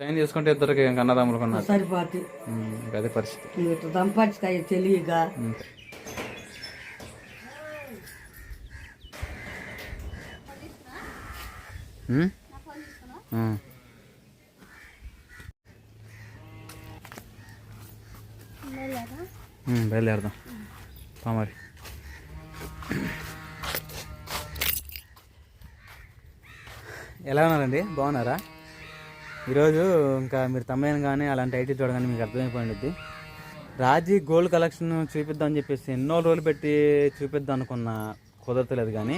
Train చేసుకుంటే ఇద్దరికి అన్నదమ్ములు కొన్నారు. సరిపోతాయి అదే పరిస్థితి. ఇట్లా? ఉమ్. ఉమ్, బయలుదేరదాం. పా మరి. ఎలా ఉన్నారండి? బాగున్నారా? ఈరోజు ఇంకా మీరు తమ్మయ్యను కానీ అలాంటి ఐటీ చూడగానే మీకు అర్థమైపోయింది. రాజీ గోల్డ్ కలెక్షన్ చూపిద్దాం అని చెప్పేసి ఎన్నో రోజులు పెట్టి చూపిద్దాం అనుకున్న కుదరతలేదు కానీ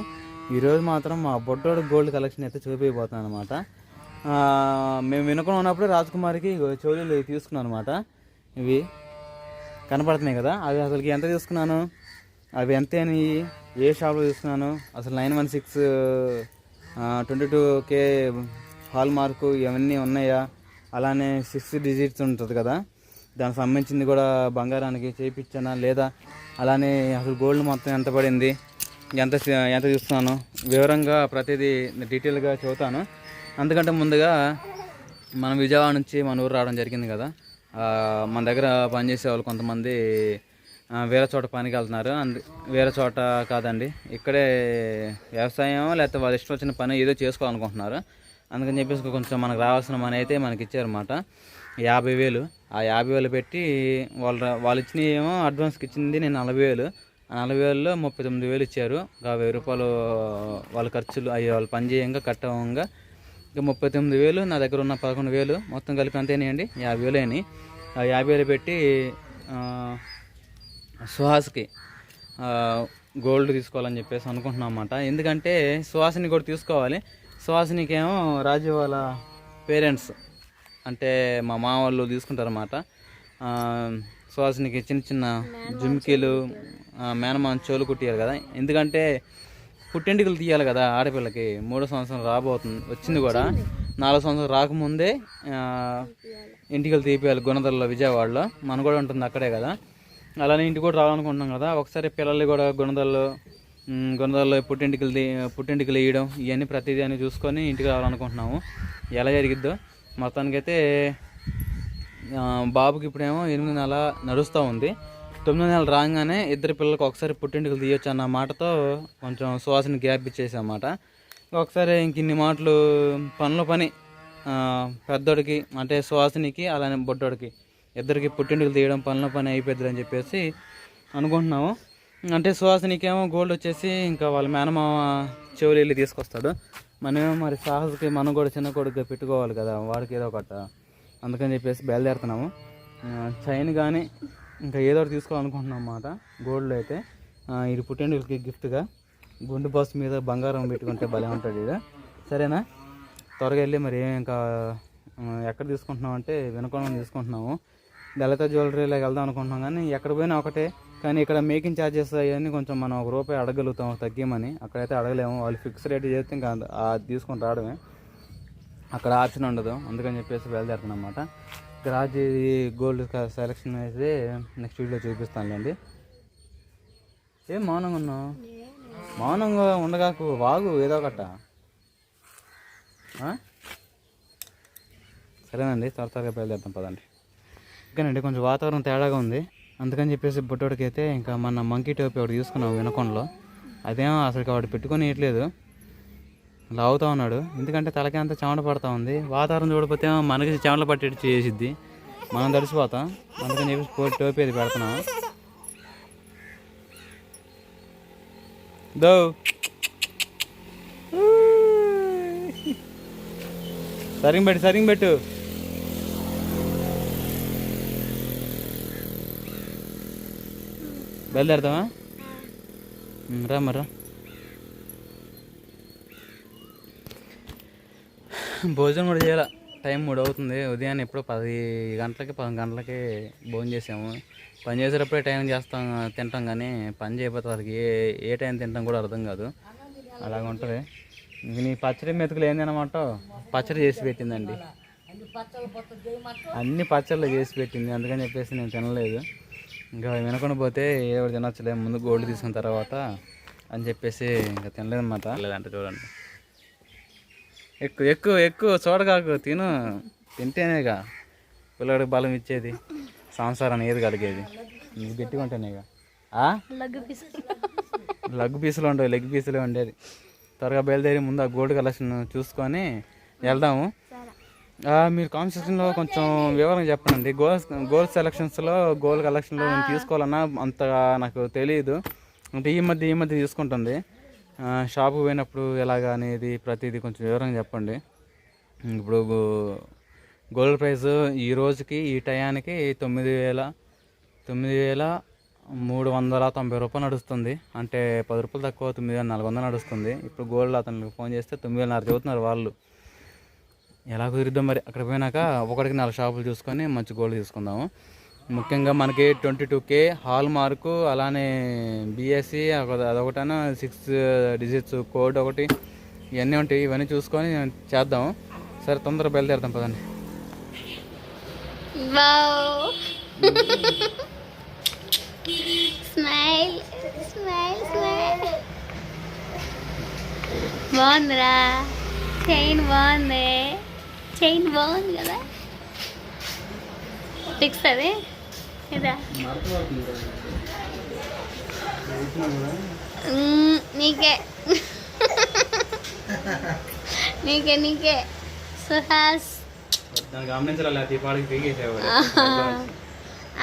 ఈరోజు మాత్రం మా బొడ్డోడు గోల్డ్ కలెక్షన్ అయితే చూపించబోతున్నాను అనమాట మేము వినుకుని ఉన్నప్పుడు రాజకుమారికి ఇగో చెవులు తీసుకున్నాను అనమాట ఇవి కనపడుతున్నాయి కదా అవి అసలుకి ఎంత తీసుకున్నాను? అవి ఎంత అని ఏ షాప్లో తీసుకున్నాను? అసలు nine one six twenty two K hallmark ఇవన్నీ ఉన్నాయా? అలానే సిక్స్ డిజిట్స్ ఉంటుంది కదా? దానికి సంబంధించింది కూడా బంగారానికి చేయించానా లేదా? అలానే అసలు గోల్డ్ మొత్తం ఎంత పడింది? ఎంత ఎంత చూస్తున్నాను? వివరంగా ప్రతిదీ డీటెయిల్గా చెబుతాను. అందుకంటే ముందుగా మనం విజయవాడ నుంచి మన ఊరు రావడం జరిగింది కదా? మన దగ్గర పనిచేసే వాళ్ళు కొంతమంది వేరే చోట పనికి వెళ్తున్నారు. అందు వేరే చోట కాదండి. ఇక్కడే వ్యవసాయం లేకపోతే వాళ్ళు ఇష్టం వచ్చిన పని ఏదో చేసుకోవాలనుకుంటున్నారు. అందుకని చెప్పేసి కొంచెం మనకు రావాల్సిన మనీ అయితే మనకి ఇచ్చారన్నమాట. యాభై వేలు. ఆ యాభై వేలు పెట్టి వాళ్ళు వాళ్ళు ఇచ్చిన ఏమో అడ్వాన్స్కి ఇచ్చింది నేను నలభై వేలు. ఆ నలభై వేలలో ముప్పై తొమ్మిది వేలు ఇచ్చారు. ఇంకా వెయ్యి రూపాయలు వాళ్ళ ఖర్చులు అవి వాళ్ళు పని చేయంగా అవ్వంగా ఇంకా ముప్పై తొమ్మిది వేలు నా దగ్గర ఉన్న పదకొండు వేలు మొత్తం కలిపి అంతేనండి యాభై వేలు అని ఆ యాభై వేలు పెట్టి సుహాస్కి గోల్డ్ తీసుకోవాలని చెప్పేసి అనుకుంటున్నాం అన్నమాట. ఎందుకంటే సుహాస్ని కూడా తీసుకోవాలి. సుహాసినికి రాజు వాళ్ళ పేరెంట్స్. అంటే మా మామ వాళ్ళు తీసుకుంటారన్నమాట. ఆ, సుహాసినికి చిన్న చిన్న జుమ్కీలు మేనమాన్ చోలు కుట్టియాలి కదా. ఎందుకంటే పుట్టెంటికలు తీయాలి కదా ఆడపిల్లకి. మూడో సంవత్సరం రాబోతుంది వచ్చింది కూడా. నాలుగు సంవత్సరం రాకముందే ఇంటికలు తీపియాలి గుణదల్లో విజయవాడలో. మన కూడా ఉంటుంది అక్కడే కదా. అలానే ఇంటికి కూడా రావాలనుకుంటున్నాం కదా. ఒకసారి పిల్లల్ని కూడా గుణదల్లో ఉమ్, గుణదల్లో పుట్టింటికలు పుట్టింటికలు వేయడం ఇవన్నీ ప్రతిదీ అని చూసుకొని ఇంటికి రావాలనుకుంటున్నాము. ఎలా జరిగిద్దో? మొత్తానికైతే బాబుకి ఇప్పుడేమో ఎనిమిది నెల నడుస్తూ ఉంది. తొమ్మిది నెలలు రాగానే ఇద్దరు పిల్లలకు ఒకసారి పుట్టింటికలు తీయొచ్చు అన్న మాటతో కొంచెం సువాసన గ్యాప్ ఇచ్చేసామాట ఒకసారి ఇంక ఇన్ని మాటలు పనుల పని పెద్దోడికి అంటే సువాసనికి అలానే బొడ్డోడికి ఇద్దరికి పుట్టింటికలు తీయడం పనుల పని అయిపోద్దని చెప్పేసి అనుకుంటున్నాము. అంటే సువాసనికేమో గోల్డ్ వచ్చేసి ఇంకా వాళ్ళ మేనమామ చెవులు వెళ్ళి తీసుకొస్తాడు. మనమేమో మరి సాహస్కి మనం కూడా చిన్న కొడుకుగా పెట్టుకోవాలి కదా వాడికి ఏదో ఒకట. అందుకని చెప్పేసి బయలుదేరుతున్నాము. చైన్ కానీ ఇంకా ఏదో ఒకటి తీసుకోవాలనుకుంటున్నాం అన్నమాట. గోల్డ్లో అయితే ఆ, ఇది పుట్టినరోజుకి గిఫ్ట్గా గుండు బాస్ మీద బంగారం పెట్టుకుంటే భలే ఉంటుంది ఇది. సరేనా? త్వరగా వెళ్ళి మరి ఏం ఇంకా ఎక్కడ తీసుకుంటున్నాం అంటే వినకొండ తీసుకుంటున్నాము. దళిత జ్యువెలరీలోకి వెళ్దాం అనుకుంటున్నాం కానీ ఎక్కడ పోయినా ఒకటే. కానీ ఇక్కడ మేకింగ్ ఛార్జెస్ అవన్నీ కొంచెం మనం ఒక రూపాయి అడగలుగుతాం తగ్గిమని. అక్కడైతే అడగలేము. వాళ్ళు ఫిక్స్ రేట్ చేస్తే ఇంకా తీసుకొని రావడమే. అక్కడ ఆప్షన్ ఉండదు. అందుకని చెప్పేసి బయలుదేరుతున్నాం అనమాట రాజీ గోల్డ్ సెలెక్షన్ అయితే నెక్స్ట్ వీడియో చూపిస్తానులేండి. ఏం మౌనంగా ఉన్నావు? మౌనంగా ఉండగాకు వాగు ఏదో ఒకట. సరేనండి త్వర త్వరగా బయలుదేరుతాం పదండి. ఓకేనండి కొంచెం వాతావరణం తేడాగా ఉంది. అందుకని చెప్పేసి బుట్టోడికి అయితే ఇంకా మన మంకీ టోపీ ఒకటి తీసుకున్నాం వినకొండలో. అదేమో అసలు వాడు పెట్టుకొని ఇట్లేదు అవుతా ఉన్నాడు. ఎందుకంటే తలకి అంతా చెమట పడతా ఉంది. వాతావరణం చూడకపోతే మనకి చెమటలు పట్టేట్టు చేసిద్ది. మనం తడిసిపోతాం. అందుకని చెప్పేసి టోపీ అది పెడుతున్నాం. దో. సరింగ్ పెట్టు సరింగ్ పెట్టు. బయలుదేరదామా రా మరా భోజనం కూడా చేయాల? టైం మూడు అవుతుంది. ఉదయాన్నే ఎప్పుడో పది గంటలకి పది గంటలకి భోజనం చేసాము. పని చేసేటప్పుడే టైం చేస్తాం తింటాం కానీ పని చేయకపోతే వాళ్ళకి ఏ ఏ టైం తింటాం కూడా అర్థం కాదు. అలాగ ఉంటుంది. ఇంక నీ పచ్చడి మెతుకులు ఏందన్నమాట పచ్చడి చేసి పెట్టిందండి. అన్ని పచ్చళ్ళు చేసి పెట్టింది. అందుకని చెప్పేసి నేను తినలేదు. ఇంకా వినకుండా పోతే ఏదో తినొచ్చులే ముందు గోల్డ్ తీసుకున్న తర్వాత అని చెప్పేసి ఇంకా తినలేదన్నమాట. లేదంటే చూడండి. ఎక్కువ ఎక్కువ ఎక్కువ చూడగాకు తిను. తింటేనేగా. పిల్లడికి బలం ఇచ్చేది. సంసారాన్ని ఏది కలిగేది? ఇది గట్టిగా ఉంటేనేగా. ఆ? లగ్గు పీసు లగ్ పీసులు ఉండవు లెగ్ పీసులే ఉండేది. త్వరగా బయలుదేరి ముందు ఆ గోల్డ్ కలెక్షన్ చూసుకొని వెళ్దాము. మీరు కాన్స్టిట్యూషన్లో కొంచెం వివరంగా చెప్పండి. గోల్స్ గోల్ సెలక్షన్స్లో గోల్డ్ కలెక్షన్లో నేను తీసుకోవాలన్నా అంతగా నాకు తెలియదు. అంటే ఈ మధ్య ఈ మధ్య తీసుకుంటుంది. షాప్కి షాపుకి పోయినప్పుడు ఎలాగా అనేది ప్రతిదీ కొంచెం వివరంగా చెప్పండి. ఇప్పుడు గోల్డ్ ప్రైస్ ఈ రోజుకి ఈ టయానికి తొమ్మిది వేల తొమ్మిది వేల మూడు వందల తొంభై రూపాయలు నడుస్తుంది. అంటే పది రూపాయలు తక్కువ తొమ్మిది వేల నాలుగు వందలు నడుస్తుంది. ఇప్పుడు గోల్డ్ అతనికి ఫోన్ చేస్తే తొమ్మిది వేల నాలుగు చెబుతున్నారు వాళ్ళు. ఎలా కుదిరిద్దాం మరి. అక్కడ పోయినాక ఒకటికి నాలుగు షాపులు చూసుకొని మంచి గోల్డ్ తీసుకుందాము. ముఖ్యంగా మనకి twenty two K hallmark అలానే బిఎస్సి అదొకటైనా సిక్స్ డిజిట్స్ కోడ్ ఒకటి ఇవన్నీ ఉంటాయి. ఇవన్నీ చూసుకొని చేద్దాం. సరే తొందరగా బయలుదేరుతాం పదండి. స్మైల్ స్మైల్ స్మైల్ బాగుందిరా. చైన్ బాగుంది. చైన్ బాగుంది కదా. ఫిక్స్ అది. ఇదా. నీకే. నీకే నీకే. సుహాస్.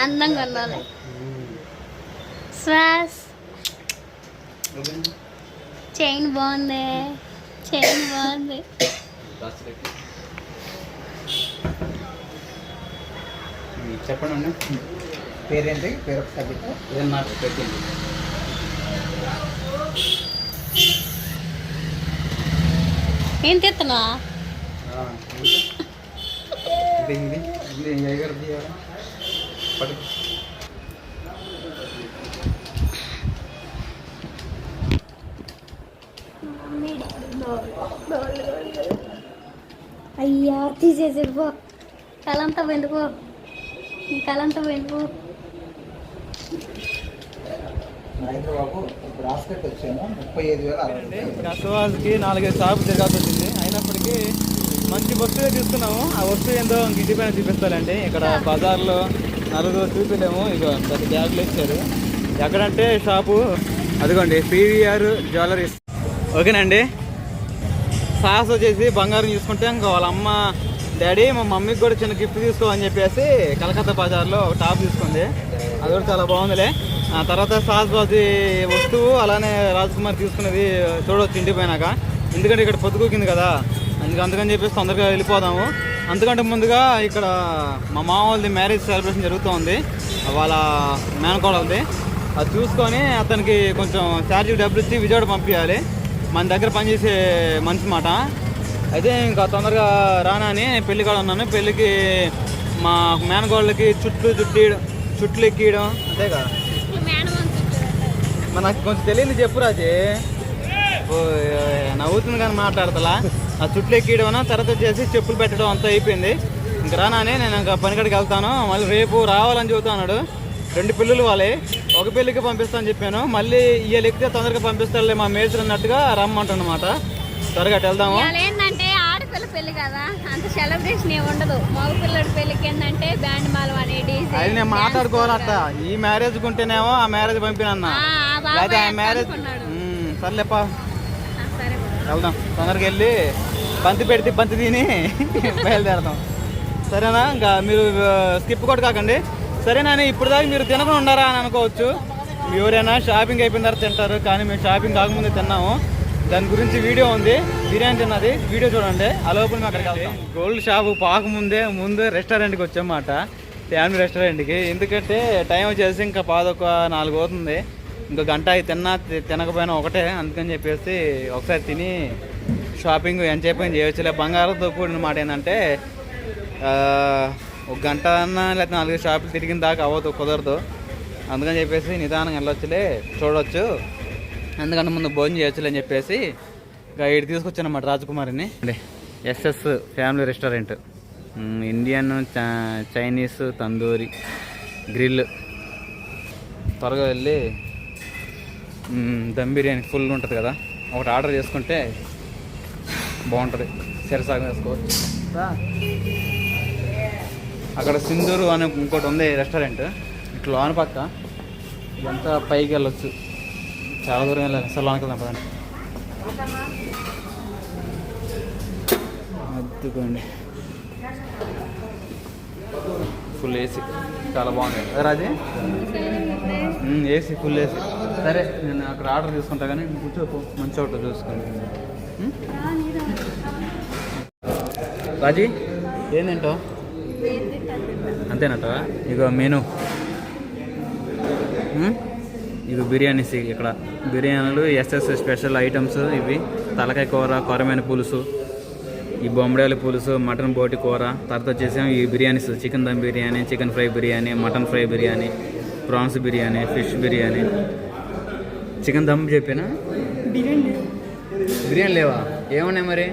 అందంగా ఉండాలి శ్వాస్ చైన్ బాగుంది. చైన్ బాగుంది. చెప్పండి. అండి పేరేంటి? పేరు ఒకసారి చెప్పు. ఏదైనా నాకు పెట్టింది? ఏం తెస్తున్నా ఇది ఇది ఇది ఎగర తీయాలి పడి అయ్యా తీసేసాడు పో కలంతా పోయింది నీ కలంతా పోయింది రూపాయలు. కస్టమర్స్కి నాలుగైదు షాపు తిరగాల్సి వచ్చింది. అయినప్పటికీ మంచి వస్తువే తీసుకున్నాము. ఆ వస్తువు ఏందో ఇంక ఇంటి పైన చూపిస్తారండి ఇక్కడ బజార్లో నలుగురు చూపిలేము ఇక ప్రతి బ్యాగులు ఇచ్చారు ఎక్కడంటే షాపు. అదిగోండి పీవీఆర్ జ్యువెలరీస్. ఓకేనండి. సాహస్ వచ్చేసి బంగారం చూసుకుంటే ఇంకా వాళ్ళ అమ్మ డాడీ మా మమ్మీకి కూడా చిన్న గిఫ్ట్ తీసుకో అని చెప్పేసి కలకత్తా బజార్లో ఒక టాప్ తీసుకుంది. అది కూడా చాలా బాగుందిలే. ఆ తర్వాత సాహస్ వస్తువు అలానే రాజకుమార్ తీసుకున్నది చూడవచ్చు ఇంటికి పోయినాక ఎందుకంటే ఇక్కడ పొద్దుకోకింది కదా అందుకు అందుకని చెప్పేసి తొందరగా వెళ్ళిపోదాము. అందుకంటే ముందుగా ఇక్కడ మా మామ వాళ్ళది మ్యారేజ్ సెలబ్రేషన్ జరుగుతుంది. వాళ్ళ మేనకోడలది. అది చూసుకొని అతనికి కొంచెం చార్జీ డబ్బులు ఇచ్చి విజయవాడ పంపించాలి. మన దగ్గర పనిచేసే మనిషి మాట. అయితే ఇంకా తొందరగా రానా అని పెళ్ళి కాడ ఉన్నాను. పెళ్ళికి మా మేనగోళ్ళకి చుట్లు చుట్టియడం చుట్లు ఎక్కియడం. అంతేగా? మరి నాకు కొంచెం తెలియదు చెప్పు రాజే. ఓ, నవ్వుతుంది కానీ మాట్లాడతలా. ఆ చుట్లు ఎక్కియడం తర్వాత వచ్చేసి చెప్పులు పెట్టడం అంతా అయిపోయింది. ఇంక రానానే నేను ఇంకా పనికాడికి వెళ్తాను. మళ్ళీ రేపు రావాలని చెబుతున్నాడు రెండు పిల్లలు వాళ్ళే. ఒక పెళ్ళికి పంపిస్తాను చెప్పాను. మళ్ళీ ఇవాళ ఎక్కితే తొందరగా పంపిస్తారులే మా మేస్త్రి అన్నట్టుగా రమ్మంటున్నమాట త్వరగా వెళ్దాము. పెళ్ళి కదా? అంత సెలబ్రేషన్ ఏమి ఉండదు. మగ పిల్లడి పెళ్ళికి ఏంటంటే బ్యాండ్ మాలం అని డీజే అది నేను మాట్లాడుకోవాలట ఈ మ్యారేజ్ ఉంటేనేమో ఆ మ్యారేజ్ పంపినన్నా. ఆ, లేదా మ్యారేజ్ సర్లేపా. వెళ్దాం. తొందరగా వెళ్ళి బంతి పెడితే బంతి తిని బయలుదేరదాం. సరేనా? ఇంకా మీరు స్కిప్ కూడా కాకండి. సరేనా ఇప్పుడు దాకా మీరు తినకుండా ఉండారా అని అనుకోవచ్చు. ఎవరైనా షాపింగ్ అయిపోయిన తర్వాత తింటారు కానీ మేము షాపింగ్ కాకముందే తిన్నాము. దాని గురించి వీడియో ఉంది. బిర్యానీ తిన్నది. వీడియో చూడండి. ఆ మేము అక్కడికి గోల్డ్ షాపు పాకముందే ముందు రెస్టారెంట్కి వచ్చామాట ఫ్యామిలీ రెస్టారెంట్కి ఎందుకంటే టైం వచ్చేసి ఇంకా పాదొక నాలుగు అవుతుంది. ఇంకా గంట తిన్నా తినకపోయినా ఒకటే. అందుకని చెప్పేసి ఒకసారి తిని షాపింగ్ ఎంతసేపు అయినా చేయొచ్చులే. బంగారంతో కూడిన మాట ఏంటంటే ఒక గంట అన్నా లేకపోతే నాలుగు షాపులు తిరిగిన దాకా అవ్వదు కుదరదు. అందుకని చెప్పేసి నిదానంగా వెళ్ళొచ్చులే. చూడవచ్చు అందుకని ముందు భోజనం చేయొచ్చులే అని చెప్పేసి ఇంకా ఇటు తీసుకొచ్చానమాట రాజకుమారిని. SS family restaurant. ఇండియన్ చ- చైనీస్ తందూరి గ్రిల్. త్వరగా వెళ్ళి దమ్ బిర్యానీ ఫుల్ ఉంటుంది కదా ఒకటి ఆర్డర్ చేసుకుంటే బాగుంటుంది. సిరసాగం వేసుకోవచ్చు. అక్కడ సింధూరు అని ఇంకోటి ఉంది రెస్టారెంట్. ఇట్లా లోన పక్క ఇదంతా పైకి వెళ్ళొచ్చు. చాలా దూరం వెళ్ళాలి. అసలు లోనకి వెళ్దాం పదండి. అద్దుకోండి. Full AC. చాలా బాగుంది. Raji AC full AC. సరే నేను అక్కడ ఆర్డర్ తీసుకుంటా కానీ కూర్చోపు మంచి చోట చూసుకోండి? రాజీ ఏం తింటావు? అంతేనట ఇగో మెను. ఇగో బిర్యానీస్ ఇక్కడ బిర్యానీలు ఎస్ఎస్ స్పెషల్ ఐటమ్స్ ఇవి. తలకాయ కూర కొరమైన పులుసు ఈ బొమ్మడాల పులుసు మటన్ బోటి కూర. తర్వాత వచ్చేసాం ఈ biryanis chicken dum biryani chicken fry biryani mutton fry biryani prawns biryani fish biryani. Chicken dum చెప్పానా? బిర్యానీ. లేవా? ఏమున్నాయి మరి?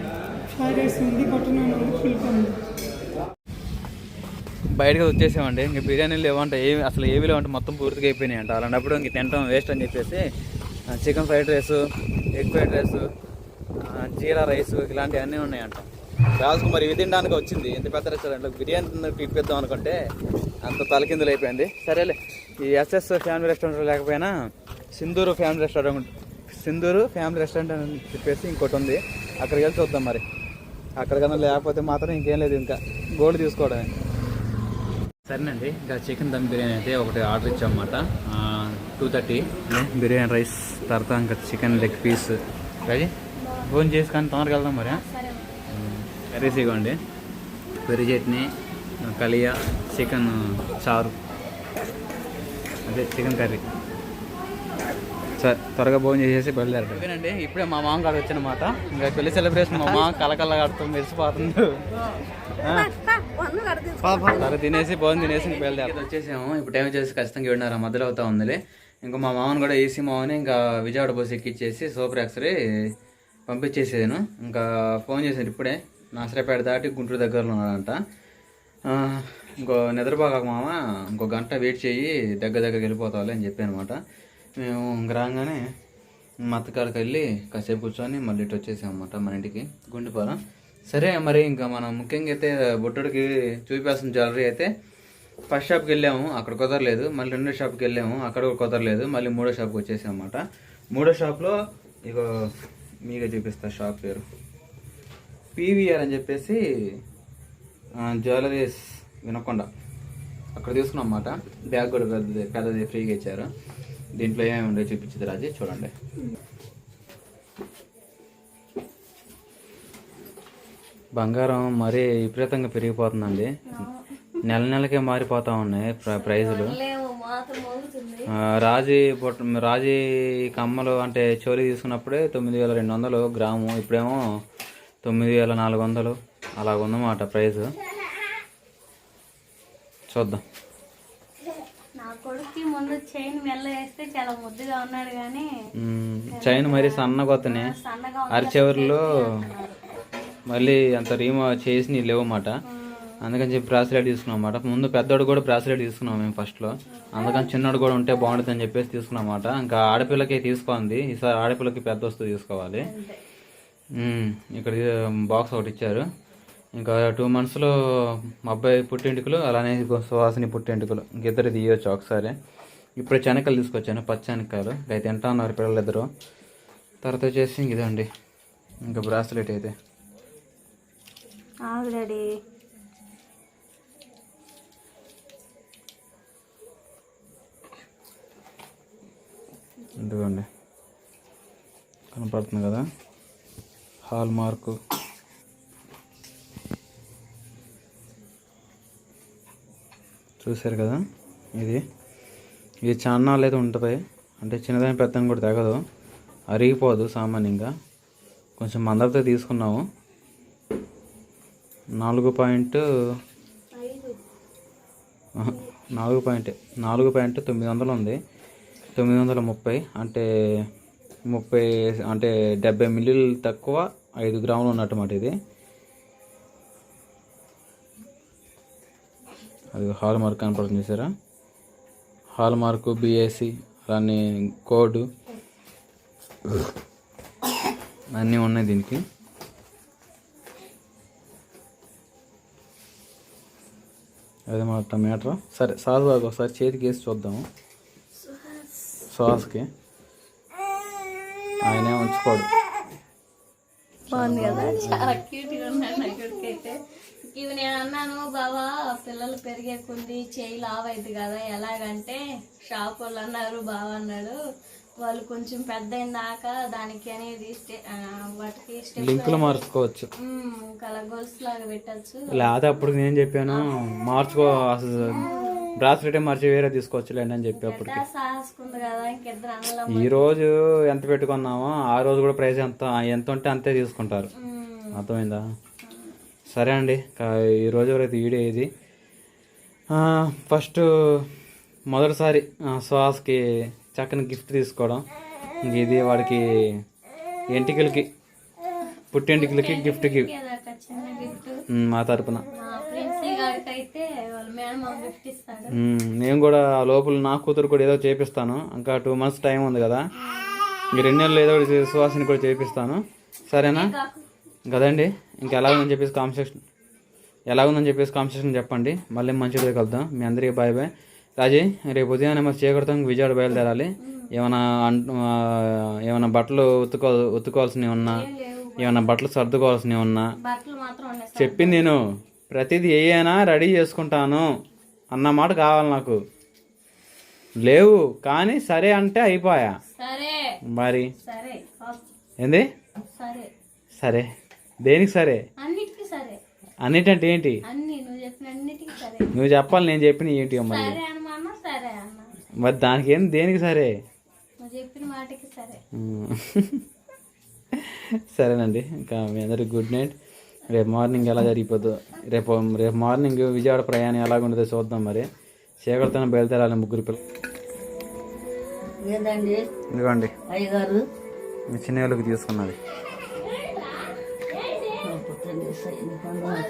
బయటకు వచ్చేసామండి. ఇంకా బిర్యానీలు లేవంటే ఏమి అసలు ఏవి లేవంటే మొత్తం పూర్తిగా అయిపోయినాయి అంట అలాంటప్పుడు ఇంక తినటం వేస్ట్ అని చెప్పేసి chicken fried rice egg fried rice jeera rice ఇలాంటివన్నీ ఉన్నాయంట. రాజుకు మరి ఇవి తినడానికి వచ్చింది. ఎంత పెద్ద రెస్టారెంట్లో బిర్యానీ తిప్పిద్దాం అనుకుంటే అంత తలకిందులు అయిపోయింది. సరేలే ఈ ఎస్ఎస్ ఫ్యామిలీ రెస్టారెంట్ లేకపోయినా Sindhuru family restaurant Sindhuru family restaurant అని చెప్పేసి ఇంకోటి ఉంది. అక్కడికి వెళ్ళి చూద్దాం మరి. అక్కడికన్నా లేకపోతే మాత్రం ఇంకేం లేదు ఇంకా. గోల్డ్ తీసుకోవడమే. సరేనండి. ఇంకా చికెన్ దమ్ బిర్యానీ అయితే ఒకటి ఆర్డర్ ఇచ్చామన్నమాట. టూ థర్టీ బిర్యానీ రైస్ తర్వాత ఇంకా చికెన్ లెగ్ పీస్. అది భోజనం చేసి కానీ తొందరగా వెళ్దాం మరి సరే కర్రీస్ ఇవ్వండి. పెరుగు చట్నీ కలియా చికెన్ చారు. అదే చికెన్ కర్రీ. సరే త్వరగా భోజనం చేసేసి బయలుదేరండి ఓకేనండి ఇప్పుడే మా మామ కాడ వచ్చినమాట ఇంకా పెళ్ళి సెలబ్రేషన్ మా మామ కలకల్ల కడుతూ మెరిసిపోతుంది. సరే తినేసి భోజనం తినేసి బయలుదేరి వచ్చేసాము. ఇప్పుడు టైం వచ్చేసి ఖచ్చితంగా ఏడున్నర మధ్యలో అవుతా ఉందిలే. ఇంకా మా మామని కూడా ఏసీ మామని ఇంకా విజయవాడ బస్సు ఎక్కిచ్చేసి సూపర్ ఎక్స్రే పంపించేసాను. ఇంకా ఫోన్ చేశాను ఇప్పుడే. నాసరాపేట దాటి గుంటూరు దగ్గరలో ఉన్నాడంట. ఆ, ఇంకో నిద్రపోక మామ ఇంకో గంట వెయిట్ చేయి దగ్గర దగ్గరికి వెళ్ళిపోతావులే అని చెప్పాను అనమాట మేము ఇంక రాగానే మా అత్తకాడికి వెళ్ళి కాసేపు కూర్చొని మళ్ళీ ఇటు వచ్చేసాం అనమాట మన ఇంటికి. గుండిపోరా సరే మరి ఇంకా మనం ముఖ్యంగా అయితే బుట్టడికి చూపిస్తున్న జ్యువెలరీ అయితే ఫస్ట్ షాప్కి వెళ్ళాము అక్కడ కుదరలేదు. మళ్ళీ రెండో షాప్కి వెళ్ళాము అక్కడ కూడా కుదరలేదు. మళ్ళీ మూడో షాప్కి వచ్చేసాం అనమాట మూడో షాప్లో ఇగో మీగా చూపిస్తా షాప్ పేరు. పీవీఆర్ అని చెప్పేసి జ్యువెలరీస్ వినకొండ. అక్కడ తీసుకున్నాం అన్నమాట. బ్యాగ్ కూడా పెద్దది పెద్దది ఫ్రీగా ఇచ్చారు. దీంట్లో ఏమేమి ఉండే చూపించింది రాజీ చూడండి. బంగారం మరీ విపరీతంగా పెరిగిపోతుందండి. నెల నెలకే మారిపోతా ఉన్నాయి ప్ర- ప్రైజులు. రాజీ బొట్ట రాజీ కమ్మలు అంటే చోరీ తీసుకున్నప్పుడే తొమ్మిది వేల రెండు వందలు గ్రాము ఇప్పుడేమో తొమ్మిది వేల నాలుగు వందలు అలాగ ఉందన్నమాట ప్రైస్ చూద్దాం కొడుక్కి ముందు చైన్ మెల్ల వేస్తే చాలా ముద్దుగా ఉన్నాడు కానీ చైన్ మరి సన్నగా వస్తున్నాయి అరచివరిలో మళ్ళీ అంత రీమో చేసి లేవన్నమాట అందుకని చెప్పి బ్రాస్లెట్ తీసుకున్నాం అన్నమాట ముందు పెద్దోడు కూడా బ్రాస్లెట్ తీసుకున్నాం మేము ఫస్ట్లో అందుకని చిన్నోడు కూడా ఉంటే బాగుంటుంది అని చెప్పేసి తీసుకున్నాం అన్నమాట ఇంకా ఆడపిల్లకి తీసుకుంది ఈసారి ఆడపిల్లకి పెద్ద వస్తువు తీసుకోవాలి. ఇక్కడ బాక్స్ ఒకటి ఇచ్చారు. ఇంకా టూ మంత్స్లో మా అబ్బాయి పుట్టింటికలు అలానే సువాసిని పుట్టింటికలు. ఇంకిద్దరు తీయొచ్చు ఒకసారి. ఇప్పుడు శనక్కలు తీసుకొచ్చాను పచ్చి శనక్కాయలు అయితే తింటా ఉన్నారు పిల్లలు ఇద్దరు తర్వాత వచ్చేసి ఇంక ఇదండి. ఇంకా బ్రాస్లెట్ అయితే. ఆల్రెడీ. ఇదిగోండి. కనపడుతుంది కదా? Hallmark. చూశారు కదా ఇది? ఇది చాన్నాళ్ళు అయితే ఉంటుంది. అంటే చిన్నదాని పెద్దని కూడా తెగదు అరిగిపోదు సామాన్యంగా. కొంచెం మందరితో తీసుకున్నాము. నాలుగు పాయింట్ నాలుగు పాయింట్ నాలుగు పాయింట్ తొమ్మిది వందలు ఉంది. తొమ్మిది వందల ముప్పై అంటే ముప్పై అంటే డెబ్బై మిల్లీలు తక్కువ ఐదు గ్రాములు ఉన్నట్టుమాట ఇది. అది హాల్ మార్క్ కనపడుతుంది చూసారా? హాల్ మార్క్ బిఎస్సి అలానే కోడ్ అన్నీ ఉన్నాయి దీనికి. అదే మా టమాటో సరే సాస్ బాగా ఒకసారి చేతికి వేసి చూద్దాము. సాస్కి ఆయనే ఉంచుకోడు. బాగుంది కదా? చాలా క్యూట్గా ఉన్నాడు నా ఇవి నేను అన్నాను బావా పిల్లలు పెరిగే కొద్ది చేయి లావ్ అయింది కదా ఎలాగంటే షాప్ వాళ్ళు అన్నారు బావ అన్నాడు వాళ్ళు కొంచెం పెద్ద దానికి అనేది వాటికి లింకులు మార్చుకోవచ్చు. లాగా పెట్టచ్చు. లేకపోతే అప్పుడు నేను చెప్పాను మార్చుకో అసలు బ్రాస్లెట్ మార్చి వేరే తీసుకోవచ్చులేండి అని చెప్పి అన్నలం ఈ రోజు ఎంత పెట్టుకున్నామో ఆ రోజు కూడా ప్రైస్ ఎంత ఎంత ఉంటే అంతే తీసుకుంటారు. అర్థమైందా? సరే అండి ఈ రోజు వరకు వీడియో ఇది ఫస్ట్ మొదటిసారి ఆ, సుహాస్కి చక్కని గిఫ్ట్ తీసుకోవడం. ఇది వాడికి ఎంటికలకి పుట్టెంటికలకి గిఫ్ట్కి గిఫ్ట్ మా తరపున. నేను కూడా లోపల నా కూతురు కూడా ఏదో చేపిస్తాను. ఇంకా టూ మంత్స్ టైం ఉంది కదా. ఇంక రెండు నెలలు ఏదో ఒకటి సువాసిని కూడా చేపిస్తాను. సరేనా? కదండి? ఇంకా ఎలా ఉందని చెప్పేసి కాన్సెషన్ ఎలా ఉందని చెప్పేసి కాన్సెషన్ చెప్పండి. మళ్ళీ మంచిగా కలుద్దాం. మీ అందరికీ బాయ్ బాయ్. రాజీ రేపు ఉదయాన్నే మరి చీకటితో విజయవాడ బయలుదేరాలి. ఏమైనా ఏమైనా బట్టలు ఉతుకో ఉతుకోవాల్సినవి ఉన్నా ఏమైనా బట్టలు సర్దుకోవాల్సినవి ఉన్నా చెప్పింది నేను ప్రతిదీ ఏమైనా రెడీ చేసుకుంటాను అన్న మాట కావాలి నాకు. లేవు కానీ సరే అంటే అయిపోయా. మరి? ఏంది? సరే. దేనికి సరే? అన్నిటంటే ఏంటి? నువ్వు చెప్పాలి నేను చెప్పిన ఏంటి మళ్ళీ సరే అనమన్నా సరే అన్న మరి దానికి ఏం దేనికి సరే? నువ్వు చెప్పిన మాటకి సరే. ఉమ్. సరేనండి. ఇంకా మీ అందరికి గుడ్ నైట్. రేపు మార్నింగ్ ఎలా జరిగిపోతుందో రేపు రేపు మార్నింగ్ విజయవాడ ప్రయాణం ఎలా ఉంటుందో చూద్దాం మరి. చీకటితో బయలుదేరాలి ముగ్గురు పిల్లలు. ఇదిగోండి. అయ్యగారు. మీ చిన్నవాళ్ళకి తీసుకున్నది పుట్టండి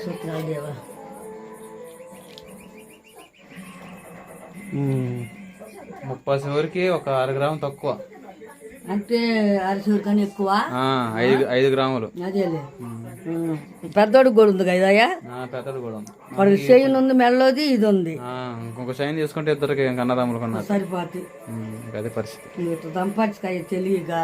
సూత్రాలు దేవా ముప్పై సూరికి ఒక అర గ్రాము తక్కువ. అంటే అరసూరు కన్నా ఎక్కువ? ఆ, ఐదు ఐదు గ్రాములు. అదేలే పెద్దోడికి కూడా ఉంది కదా ఆ, పెద్దది కూడా ఉంది. చేయను ఉంది మెల్లది ఇది ఉంది. ఆ, ఇంకొక సైన్ తీసుకుంటే ఇద్దరికి ఇంకా అన్నదమ్ములు కొన్నారు. సరిపోతుంది అదే పరిస్థితి. ఇట్లా తెలియగా